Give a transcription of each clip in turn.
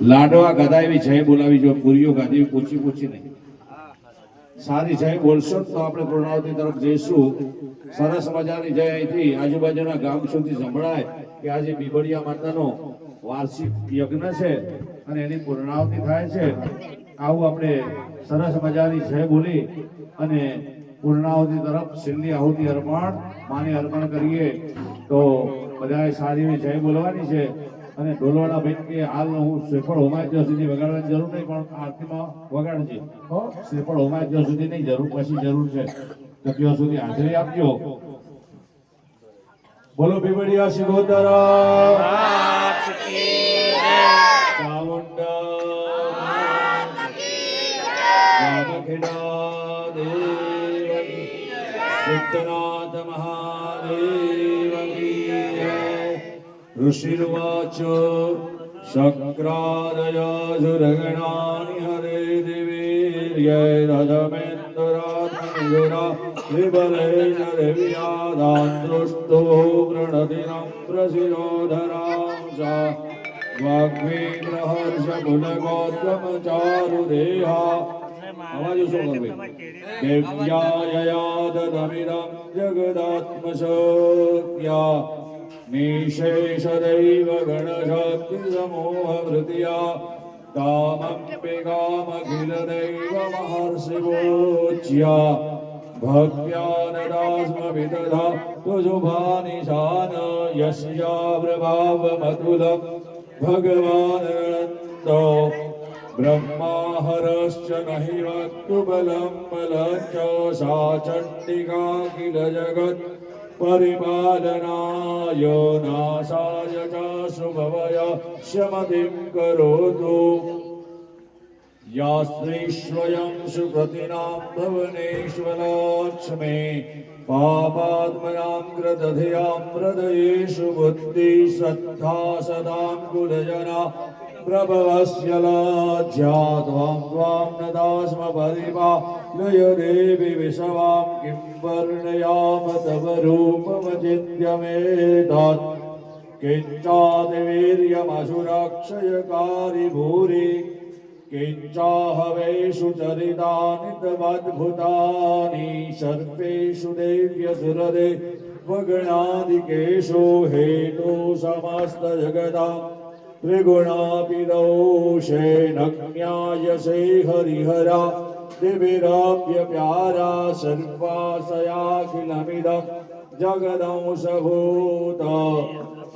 લાડવા ગધા એવી જય બોલાવી, જો પૂરીઓ ગાધી, પૂછી પૂછી નહીં. સારી જય બોલશો તો આપણે પૂર્ણાવતી તરફ જઈશું. સરસ મજાની જય અહીંથી આજુબાજુના ગામ સુધી સંભળાય કે આજે બીબડિયા માતાનો વાર્ષિક યજ્ઞ છે અને એની પૂર્ણાવતી થાય છે. આવું આપણે સરસ મજાની જય બોલી અને પૂર્ણાવતી તરફ છેલ્લી આહુતિ અર્પણ, માને અર્પણ કરીએ. તો બધાએ સારી જય બોલવાની છે. અને ડોલવાડા બેન કે હાલ હું શ્રીફળ હોમાય સુધી વગાડવાની જરૂર નહીં પણ આરતીમાં વગાડજે. હો? શ્રીફળ હોમાય ત્યાં સુધી નહીં જરૂર પછી જરૂર છે. તો ત્યાં સુધી હાજરી આપજો. બોલો બીબડિયા શિગોતર ચામુંડા રામખેડા ऋषिर्वाच शक्रादयासुरगणानि हरे दिवेर्यैरधमेन्द्रात्मनिजुरा विबलेशरव्यादान्दुष्टो प्रणतिनं प्रशिरोधरां सा वाग्मी प्रहर्षपुलगोत्तमचारुदेहा आवाज़ उसको कर भाई दिव्यायया ददमिदं जगदात्मशक्त्या निशेषदैव गणशाक्तिसमोहभृत्या कामपि कामखिलदैव महर्षिवोच्य भक्त्यानदास्मभिदधा त्वशुभानिशान यस्याप्रभावमतुलं भगवानन्तो ब्रह्माहरश्च नहि वक्तुबलं बलञ्च सा चण्डिका किल जगत् परिपालनाय नाशाय च सुभवय शमतिं करोतु। या स्त्रीष्वयं सुकृतिनां भुवनेश्वराक्ष्मे पापात्मनां कृतधियां हृदयेषु बुद्धिश्रद्धा सदां कुलजना प्रभवस्य लाज्या त्वां न दास्म परिपालय देवि विषवां किं वर्णयाम तव रूपमचिन्त्यमेतत् किञ्चादिवीर्यमसुरक्षयकारि भूरि किञ्चाहवेषु चरितानि तवद्भुतानि सर्पेषु देव्यसुरदे वगणादिकेषु हेतु समस्तजगदा त्रिगुणापि दोषेण हरिहरा, दिविराप्य प्यारा सर्वाशयाखिलमिदं जगदंशभूत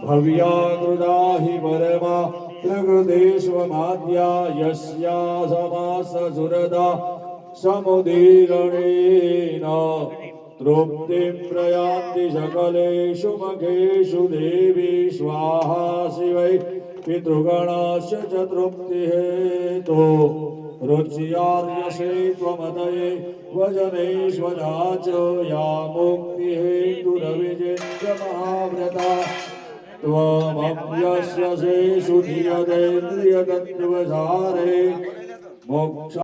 भव्याकृदा हि परमा प्रकृतेष्वमाद्या यस्या समाससुरदा समुदीरणेन, तृप्तिं प्रयान्ति सकलेषु मखेषु देवी, स्वाहा शिवै। पितृगणस्य च तृप्तिहेतो रुच्यार्यसे त्वमदये वजनेश्वरा च या मुक्तिहेतुरविजिन्य महाव्रता त्वमप्यस्य धियतेन्द्रियतत्त्वसारे मोक्ष